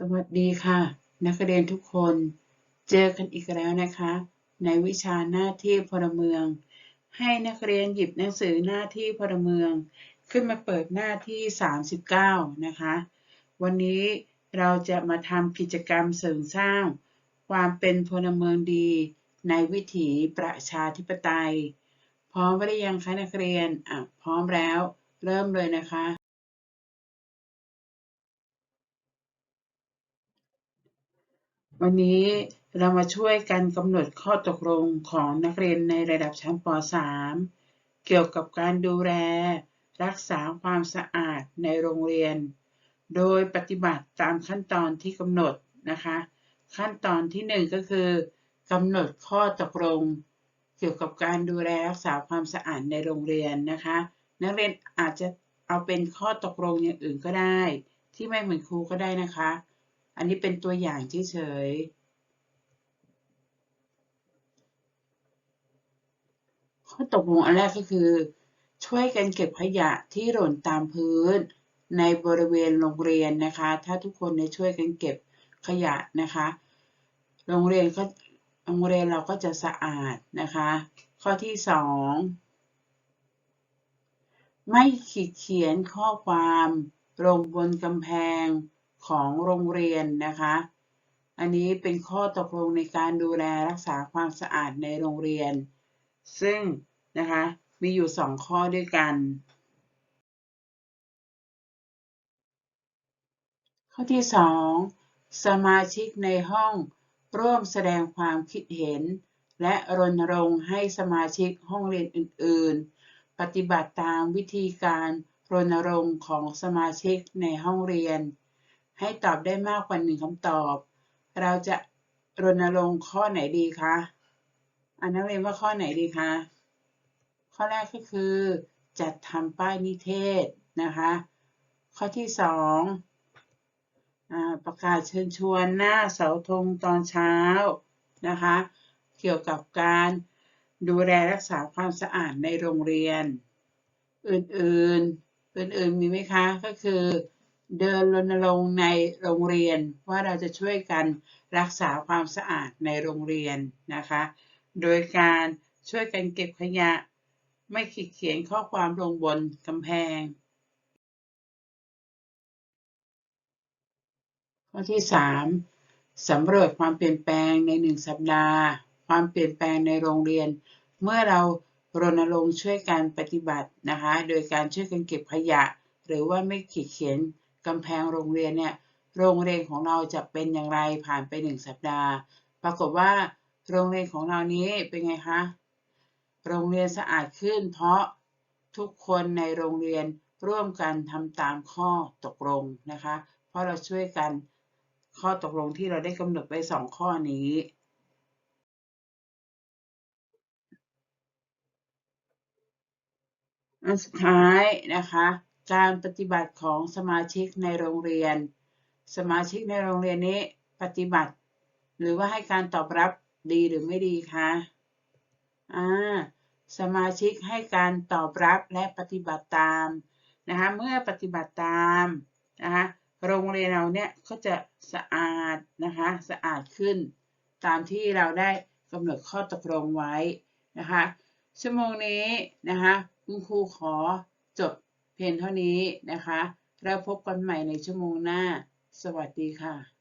สวัสดีค่ะ นักเรียนทุกคนเจอกันอีกแล้วนะคะ ในวิชาหน้าที่พลเมือง ให้นักเรียนหยิบหนังสือหน้าที่พลเมือง ขึ้นมาเปิดหน้าที่ 39 นะคะ วันนี้เราจะมาทำกิจกรรมเสริมสร้าง ความเป็นพลเมืองดี ในวิถีประชาธิปไตย พร้อมหรือยังคะนักเรียนอะพร้อมแล้ว เริ่มเลยนะคะ วันนี้เรามาช่วยกันกำหนดข้อตกลงของนักเรียนในระดับชั้นป .3 เกี่ยวกับการดูแล รักษาความสะอาดในโรงเรียน โดยปฏิบัติตามขั้นตอนที่กำหนดนะคะ ขั้นตอนที่ 1 ก็คือกำหนดข้อตกลง เกี่ยวกับการดูแลรักษาความสะอาดในโรงเรียนนะคะ นักเรียนอาจจะเอาเป็นข้อตกลงอย่างอื่นก็ได้ ที่ไม่เหมือนครูก็ได้นะคะ อันนี้เป็นตัวอย่างเฉยๆข้อตกลงอันแรกก็คือ ช่วยกันเก็บขยะที่หล่นตามพื้น ในบริเวณโรงเรียนนะคะ ถ้าทุกคนเนี่ยช่วยกันเก็บขยะนะคะ โรงเรียนก็โรงเรียนเราก็จะสะอาดนะคะ ข้อที่สองไม่ขีดเขียนข้อความลงบนกำแพง ของโรงเรียนนะคะ อันนี้เป็นข้อตกลงในการดูแลรักษาความสะอาดในโรงเรียน ซึ่งนะคะมีอยู่สองข้อด้วยกัน ข้อที่สองสมาชิกในห้องร่วมแสดงความคิดเห็น และรณรงค์ให้สมาชิกห้องเรียนอื่น ๆ ปฏิบัติตามวิธีการรณรงค์ของสมาชิกในห้องเรียน ให้ตอบได้มากกว่าหนึ่งคำตอบ เราจะรณรงค์ข้อไหนดีคะอันนักเรียนว่าข้อไหนดีคะ ข้อแรกก็คือ จัดทำป้ายนิเทศนะคะ ข้อที่สองประกาศเชิญชวนหน้าเสาธงตอนเช้านะคะ เกี่ยวกับการดูแลรักษาความสะอาดในโรงเรียน อื่นๆ อื่นๆ มีไหมคะ ก็คือ เดินรณรงค์ในโรงเรียนว่าเราจะช่วยกันรักษาความสะอาดในโรงเรียนนะคะ โดยการช่วยกันเก็บขยะ ไม่ขีดเขียนข้อความลงบนกำแพง ข้อที่ 3 สำรวจความเปลี่ยนแปลงใน1สัปดาห์ ความเปลี่ยนแปลงในโรงเรียน เมื่อเรารณรงค์ช่วยกันปฏิบัตินะคะ โดยการช่วยกันเก็บขยะ หรือว่าไม่ขีดเขียน กำแพงโรงเรียนเนี่ย โรงเรียนของเราจะเป็นอย่างไรผ่านไป1สัปดาห์ ปรากฏว่า โรงเรียนของเรานี้เป็นไงคะ โรงเรียนสะอาดขึ้น เพราะทุกคนในโรงเรียนร่วมกันทำตามข้อตกลงนะคะ เพราะเราช่วยกันข้อตกลงที่เราได้กำหนดไว้สองข้อนี้อันสุดท้ายนะคะ การปฏิบัติของสมาชิกในโรงเรียน สมาชิกในโรงเรียนนี้ปฏิบัติ หรือว่าให้การตอบรับดีหรือไม่ดีคะอ่าสมาชิกให้การตอบรับและปฏิบัติตามนะคะเมื่อปฏิบัติตามนะคะโรงเรียนเราเนี่ยก็จะสะอาดนะคะสะอาดขึ้น ตามที่เราได้กำหนดข้อตกลงไว้นะคะชั่วโมงนี้นะคะคุณครูขอจบ เพียงเท่านี้นะคะ แล้วพบกันใหม่ในชั่วโมงหน้า สวัสดีค่ะ